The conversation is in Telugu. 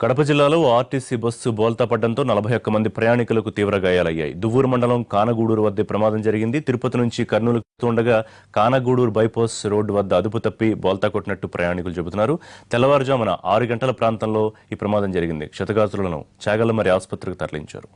కడప జిల్లాలో ఆర్టీసీ బస్సు బోల్తాపడ్డంతో నలభై ఒక్క మంది ప్రయాణికులకు తీవ్ర గాయాలయ్యాయి. దువ్వూరు మండలం కానగూడూరు వద్ద ప్రమాదం జరిగింది. తిరుపతి నుంచి కర్నూలు ఉండగా కానగూడూరు బైపాస్ రోడ్డు వద్ద అదుపు తప్పి బోల్తా కొట్టినట్టు ప్రయాణికులు చెబుతున్నారు. తెల్లవారుజామున ఆరు గంటల ప్రాంతంలో ఈ ప్రమాదం జరిగింది. క్షతగాత్రులను చాగల్లమరి ఆసుపత్రికి తరలించారు.